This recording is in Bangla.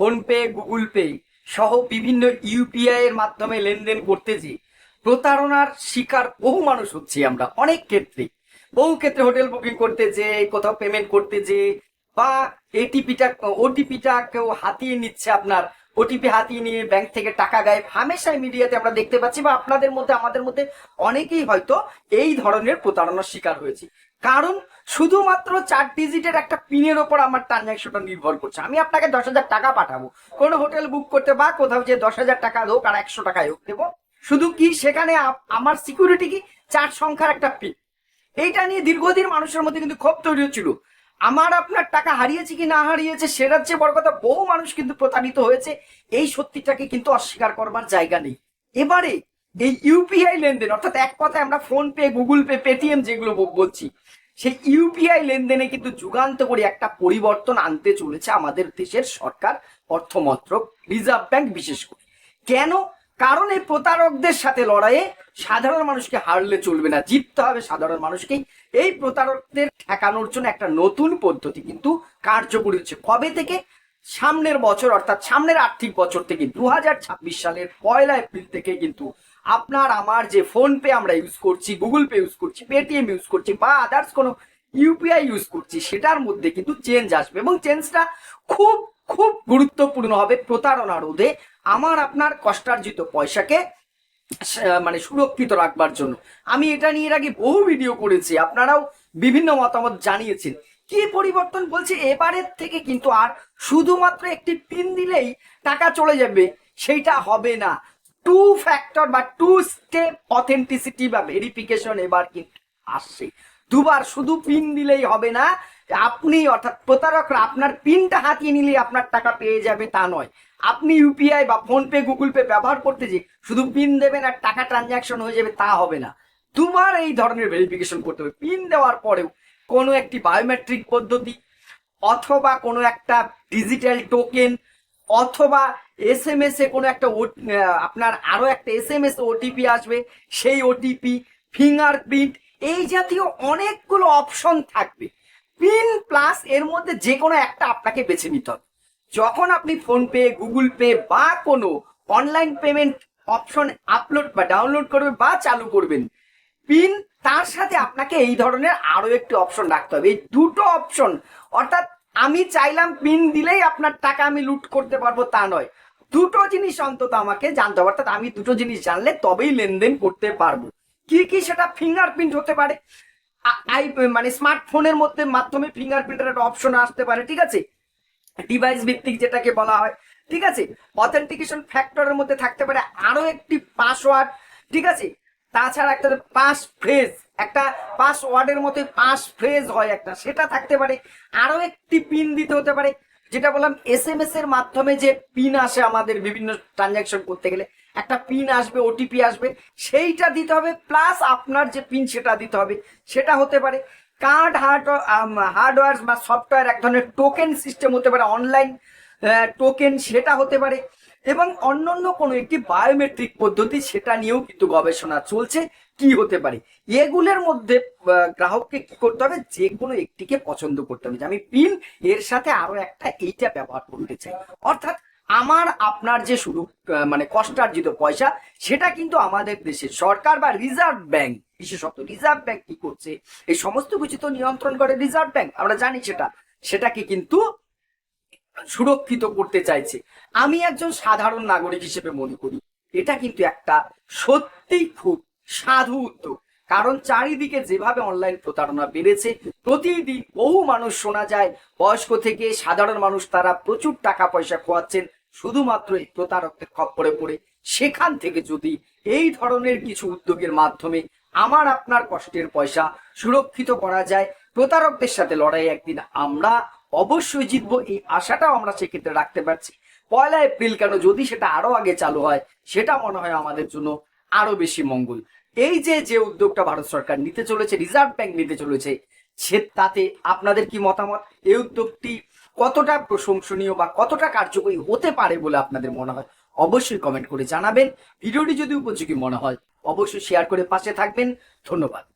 ফোনপে, গুগল পে সহ বিভিন্ন ইউপিআই এর মাধ্যমে লেনদেন করতে যে প্রতারণার শিকার বহু মানুষ হচ্ছি আমরা, অনেক ক্ষেত্রে। বহু ক্ষেত্রে হোটেল বুকিং করতে যে কোথাও পেমেন্ট করতে যে বা এটিপিটা ওটিপিটা কেউ হাতিয়ে নিচ্ছে আপনার। ওটিপি হাতিয়ে নিয়ে ব্যাংক থেকে টাকা গায়েব। হামেশাই মিডিয়াতে আমরা দেখতে পাচ্ছি বা আপনাদের মধ্যে, আমাদের মধ্যে অনেকেই হয়তো এই ধরনের প্রতারণার শিকার হয়েছে। কারণ শুধুমাত্র চার ডিজিটের একটা পিনের ওপর আমার ট্রানজাকশনটা নির্ভর করছে। আমি আপনাকে দশ হাজার টাকা পাঠাবো। কোনো হোটেল বুক করতে বা কোথাও যে দশ হাজার টাকা হোক আর একশো টাকায় হোক দেবো। শুধু কি সেখানে আমার সিকিউরিটি কি? চার সংখ্যার একটা পিন এইটা নিয়ে দীর্ঘদিন মানুষের মধ্যে কিন্তু ক্ষোভ তৈরি হচ্ছিল। আমার আপনার টাকা হারিয়েছে কি না হারিয়েছে সেটার চেয়ে বড় কথা বহু মানুষ কিন্তু প্রতারিত হয়েছে। এই সত্যিটাকে কিন্তু অস্বীকার করবার জায়গা নেই। এবারে এই ইউপিআই লেনদেন, অর্থাৎ এক কথায় আমরা PhonePe Google Pay Paytm যেগুলো বলছি, সেই ইউপিআই লেনদেনে কিন্তু যুগান্ত করে একটা পরিবর্তন আনতে চলেছে আমাদের দেশের সরকার, অর্থমন্ত্রক রিজার্ভ ব্যাংক বিশেষ করে। কেন? কারণ এই প্রতারকদের সাথে লড়াইয়ে সাধারণ মানুষকে হারলে চলবে না, জিততে হবে সাধারণ মানুষকেই। এই প্রতারকদের ঠেকানোর জন্য একটা নতুন পদ্ধতি কিন্তু কার্যকরী হচ্ছে। কবে থেকে? সামনের বছর, অর্থাৎ সামনের আর্থিক বছর থেকে দু হাজার ছাব্বিশ সালের পয়লা এপ্রিল থেকে কিন্তু আপনার, আমার যে ফোন পে আমরা ইউজ করছি, গুগল পে ইউজ করছি, পেটিএম ইউজ করছি বা আদার্স কোনো ইউপিআই ইউজ করছি, সেটার মধ্যে কিন্তু চেঞ্জ আসবে এবং চেঞ্জটা খুব খুব গুরুত্বপূর্ণ হবে প্রতারণা রোধে আমার, আপনার কষ্টার্জিত পয়সাকে মানে সুরক্ষিত রাখবার জন্য। আমি এটা নিয়ে এর আগে বহু ভিডিও করেছি, আপনারাও বিভিন্ন মতামত জানিয়েছেন। কি পরিবর্তন বলছে? এবারের থেকে কিন্তু আর শুধুমাত্র একটি পিন দিলেই টাকা চলে যাবে, সেইটা হবে না। টু ফ্যাক্টর বা টু স্টেপ অথেন্টিসিটি বা ভেরিফিকেশন এবার কিন্তু আসছে। দুবার শুধু পিন দিলেই হবে না আপনি অর্থাৎ প্রতারকরা আপনার পিনটা হাতিয়ে নিলে আপনার টাকা পেয়ে যাবে তা নয়। আপনি ইউপিআই বা ফোন পে গুগল পে ব্যবহার করতে যে শুধু পিন দেবেন আর টাকা ট্রানজাকশন হয়ে যাবে তা হবে না। দুবার এই ধরনের ভেরিফিকেশন করতে হবে। পিন দেওয়ার পরেও কোনো একটি বায়োমেট্রিক পদ্ধতি অথবা কোনো একটা ডিজিটাল টোকেন অথবা এস এম এস এ কোনো একটা আপনার আরও একটা এস এম এস ওটিপি আসবে, সেই ওটিপি ফিঙ্গারপ্রিন্ট এই জাতীয় অনেকগুলো অপশন থাকবে। পিন প্লাস এর মধ্যে যে কোনো একটা আপনাকে বেছে নিতে হবে। যখন আপনি ফোন পে গুগল পে বা কোনো অনলাইন পেমেন্ট অপশন আপলোড বা ডাউনলোড করবেন বা চালু করবেন পিন তার সাথে আপনাকে এই ধরনের আরও একটি অপশন রাখতে হবে। এই দুটো অপশন অর্থাৎ আমি চাইলাম পিন দিলেই আপনার টাকা আমি লুট করতে পারব, তা নয়। দুটো জিনিস অন্তত আমাকে জানতে হবে, অর্থাৎ আমি দুটো জিনিস জানলে তবেই লেনদেন করতে পারব। কি কি সেটা ফিঙ্গারপ্রিন্ট হতে পারে? আই মানে স্মার্টফোনের মধ্যে মাধ্যমে ফিঙ্গারপ্রিন্টের একটা অপশন আসতে পারে, ঠিক আছে? ডিভাইস ভিত্তিক যেটাকে বলা হয়, ঠিক আছে? অথেন্টিকেশন ফ্যাক্টরের মধ্যে থাকতে পারে আরও একটি পাসওয়ার্ড ঠিক আছে? তাছাড়া একটা পাস ফ্রেজ একটা পাসওয়ার্ডের মধ্যে পাস ফ্রেজ হয় একটা। সেটা থাকতে পারে। আরও একটি পিন দিতে হতে পারে, যেটা বললাম এস এম এস এর মাধ্যমে যে পিন আসে আমাদের বিভিন্ন ট্রানজাকশন করতে গেলে। একটা পিন আসবে ওটিপি আসবে, সেইটা দিতে হবে প্লাস আপনার যে পিন সেটা দিতে হবে। সেটা হতে পারে কার্ড হার্ড হার্ডওয়্যার বা সফটওয়্যার এক ধরনের টোকেন সিস্টেম হতে পারে অনলাইন টোকেন সেটা হতে পারে। এবং অন্যান্য কোনো একটি বায়োমেট্রিক পদ্ধতি সেটা নিয়েও কিন্তু গবেষণা চলছে, কি হতে পারে? এগুলোর মধ্যে গ্রাহককে কি করতে হবে? যে কোনো একটিকে পছন্দ করতে হবে। যে আমি পিন এর সাথে আরও একটা এইটা ব্যবহার করতে চাই। অর্থাৎ আমার, আপনার যে শুরু মানে কষ্টার্জিত পয়সা, সেটা কিন্তু আমাদের দেশের সরকার বা রিজার্ভ ব্যাংক, বিশেষত রিজার্ভ ব্যাংক কি করছে? এই সমস্ত কিছু তো নিয়ন্ত্রণ করে রিজার্ভ ব্যাংক, আমরা জানি সেটা। সেটাকে কিন্তু সুরক্ষিত করতে চাইছে। আমি একজন সাধারণ নাগরিক হিসেবে মনে করি। এটা কিন্তু একটা সত্যি খুব সাধু উদ্যোগ। কারণ চারিদিকে যেভাবে অনলাইন প্রতারণা বেড়েছে, প্রতিদিন বহু মানুষ শোনা যায়, বয়স্ক থেকে সাধারণ মানুষ তারা প্রচুর টাকা পয়সা খোয়াচ্ছেন, শুধুমাত্র এই প্রতারকদের খপ্পরে পড়ে। সেখান থেকে যদি এই ধরনের কিছু উদ্যোগের মাধ্যমে আমার আপনার কষ্টের পয়সা সুরক্ষিত করা যায়, প্রতারকদের সাথে লড়াই একদিন আমরা অবশ্যই জিতবো, এই আশাটাও আমরা সেক্ষেত্রে রাখতে পারছি। পয়লা এপ্রিল কেন যদি সেটা আরও আগে চালু হয়, সেটা মনে হয় আমাদের জন্য আরও বেশি মঙ্গল। এই যে যে উদ্যোগটা ভারত সরকার নিতে চলেছে, রিজার্ভ ব্যাংক নিতে চলেছে, সে, তাতে আপনাদের কি মতামত? এই উদ্যোগটি কতটা প্রশংসনীয় বা কতটা কার্যকরী হতে পারে বলে আপনাদের মনে হয়? অবশ্যই কমেন্ট করে জানাবেন। ভিডিওটি যদি উপযোগী মনে হয়, অবশ্যই শেয়ার করে পাশে থাকবেন। ধন্যবাদ।